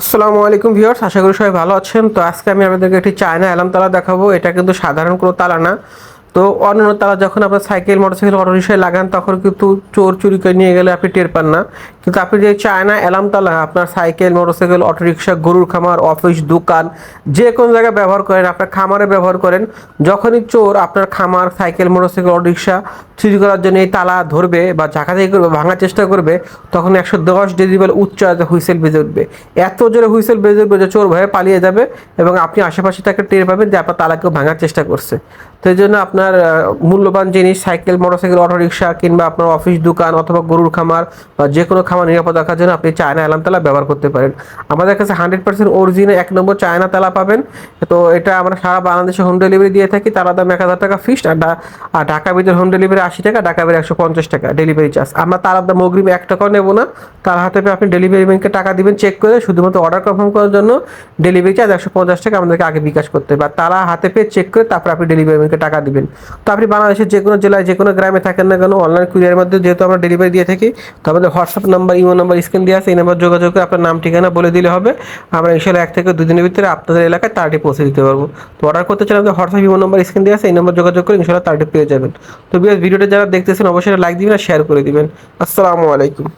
আসসালামু আলাইকুম ভিউয়ার্স, আশা করি সবাই ভালো আছেন। তো আজকে আমি আপনাদেরকে একটি চায়না অ্যালার্ম তালা দেখাবো। এটা কিন্তু সাধারণ কোনো তালা না। তো অন্যান্য তালা যখন আপনার সাইকেল, মোটরসাইকেল, অটো রিক্সায় লাগান, তখন কিন্তু চোর চুরি করে নিয়ে গেলে আপনি টের পান না। কিন্তু আপনি যে চায়না অ্যালার্ম তালা আপনার সাইকেল, মোটরসাইকেল, অটো রিক্সা, গরুর খামার, অফিস, দোকান, যে কোনো জায়গায় ব্যবহার করেন, আপনার খামারে ব্যবহার করেন, যখনই চোর আপনার খামার, সাইকেল, মোটরসাইকেল, অটো রিক্সা চুরি করার জন্য এই তালা ধরবে বা ঝাঁকাঝাঁকি করবে, ভাঙার চেষ্টা করবে, তখন একশো দশ ডেসিবেল উচ্চ হুইসেল বেজে উঠবে। এত জোরে হুইসেল বেজে উঠবে যে চোর ভয়ে পালিয়ে যাবে এবং আপনি আশেপাশে তাকে টের পাবেন যে আপনার তালাকেও ভাঙার চেষ্টা করছে। এই জন্য আপনার মূল্যবান জিনিস, সাইকেল, মোটরসাইকেল অটো রিক্সা কিংবা আপনার অফিস দোকান অথবা গরুর খামার বা যে কোনো খামার নিরাপদ রাখার জন্য আপনি চায়না তালা ব্যবহার করতে পারেন। আমাদের কাছে হান্ড্রেড পার্সেন্ট অরিজিনাল এক নম্বর চায়না তালা পাবেন। তো এটা আমরা সারা বাংলাদেশে হোম ডেলিভারি দিয়ে থাকি। তার দাম এক হাজার টাকা ফিক্সড আর ঢাকা ভিতরে হোম ডেলিভারি আশি টাকা, ঢাকা বাইরে একশো পঞ্চাশ টাকা ডেলিভারি চার্জ। আমরা তার দাম অগ্রিম এক টাকাও নেব না। তার হাতে আপনি ডেলিভারি ব্যাংকে টাকা দিবেন, চেক করে শুধুমাত্র অর্ডার কনফার্ম করার জন্য ডেলিভারি চার্জ একশো পঞ্চাশ টাকা আমাদেরকে আগে বিকাশ করতে হবে। আর তারা হাতে পেয়ে চেক করে তারপর আপনি ডেলিভারি ব্যাংকে টাকা দিবেন। তো আপনি বাংলাদেশের যে কোনো জেলায় যে কোনো গ্রামে থাকেন না কেন অনলাইন কুরিয়ারের মধ্যে যেহেতু আমরা ডেলিভারি দিয়ে থাকি, তো আমাদের WhatsApp number imo number screen দিয়ে আছে, এই নাম্বার যোগাযোগ করে আপনার নাম, ঠিকানা বলে দিলে হবে। আমরা ইনশাল্লাহ এক থেকে দুদিনের ভিতরে আপনাদের এলাকায় তারটি পৌঁছে দিতে পারব। তো অর্ডার করতে চাইলে আমাদের হোয়াটসঅ্যাপ ইমো নাম্বার স্ক্রিন দিয়ে আছে, এই নাম্বার যোগাযোগ করে ইনশাল্লাহ তারটি পেয়ে যাবেন। তো বিয়াস ভিডিওটা যারা দেখতেছেন, অবশ্যই লাইক দিবেন আর শেয়ার করে দিবেন। আসসালামু আলাইকুম।